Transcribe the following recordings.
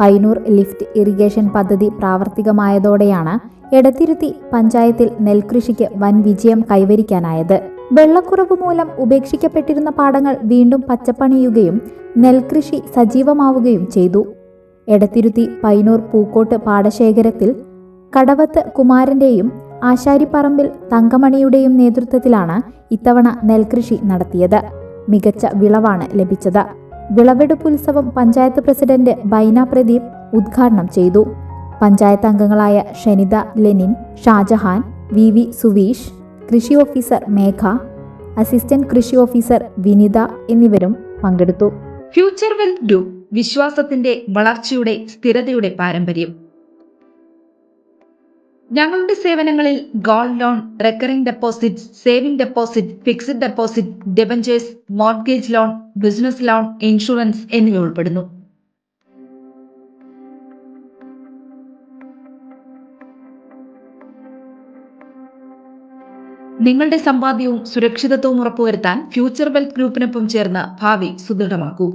Painur lift irrigation പദ്ധതി പ്രാവർത്തികമായതോടെയാണ് എടത്തിരുത്തി പഞ്ചായത്തിൽ നെൽകൃഷിക്ക് വൻ വിജയം കൈവരിക്കാനായത്. വെള്ളക്കുറവ് മൂലം ഉപേക്ഷിക്കപ്പെട്ടിരുന്ന പാടങ്ങൾ വീണ്ടും പച്ചപ്പണിയുകയും നെൽകൃഷി സജീവമാവുകയും ചെയ്തു. എടത്തിരുത്തി പൈനൂർ പൂക്കോട്ട് പാടശേഖരത്തിൽ കടവത്ത് കുമാരന്റെയും ആശാരിപ്പറമ്പിൽ തങ്കമണിയുടെയും നേതൃത്വത്തിലാണ് ഇത്തവണ നെൽകൃഷി നടത്തിയത്. മികച്ച വിളവാണ് ലഭിച്ചത്. വിളവെടുപ്പ് ഉത്സവം പഞ്ചായത്ത് പ്രസിഡന്റ് ബൈന പ്രദീപ് ഉദ്ഘാടനം ചെയ്തു. പഞ്ചായത്ത് അംഗങ്ങളായ Shanitha Lenin Shajahan V V Suveesh കൃഷി ഓഫീസർ മേഘ അസിസ്റ്റന്റ് കൃഷി ഓഫീസർ വിനിത എന്നിവരും പങ്കെടുത്തു. ഫ്യൂച്ചർ വെൽത്ത് ഗ്രൂപ്പ് വിശ്വാസത്തിന്റെ വളർച്ചയുടെ സ്ഥിരതയുടെ പാരമ്പര്യം. ഞങ്ങളുടെ സേവനങ്ങളിൽ gold loan recurring deposit saving deposit fixed deposit debentures mortgage loan business loan insurance എന്നിവ ഉൾപ്പെടുന്നു. നിങ്ങളുടെ സമ്പാദ്യവും സുരക്ഷിതത്വവും ഉറപ്പുവരുത്താൻ ഫ്യൂച്ചർ വെൽത്ത് ഗ്രൂപ്പിനൊപ്പം ചേർന്ന് ഭാവി സുദൃഢമാക്കൂ.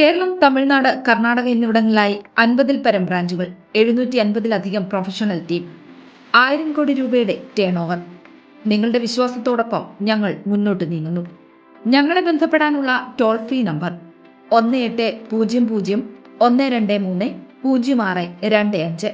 കേരളം തമിഴ്നാട് കർണാടക എന്നിവിടങ്ങളിലായി അൻപതിൽ പരം ബ്രാഞ്ചുകൾ എഴുന്നൂറ്റി അൻപതിലധികം പ്രൊഫഷണൽ ടീം ആയിരം കോടി രൂപയുടെ ടേൺ ഓവർ നിങ്ങളുടെ വിശ്വാസത്തോടൊപ്പം ഞങ്ങൾ മുന്നോട്ട് നീങ്ങുന്നു. ഞങ്ങളെ ബന്ധപ്പെടാനുള്ള ടോൾ ഫ്രീ നമ്പർ ഒന്ന് എട്ട് പൂജ്യം പൂജ്യം ഒന്ന് രണ്ട് മൂന്ന് പൂജ്യം ആറ് രണ്ട് അഞ്ച്.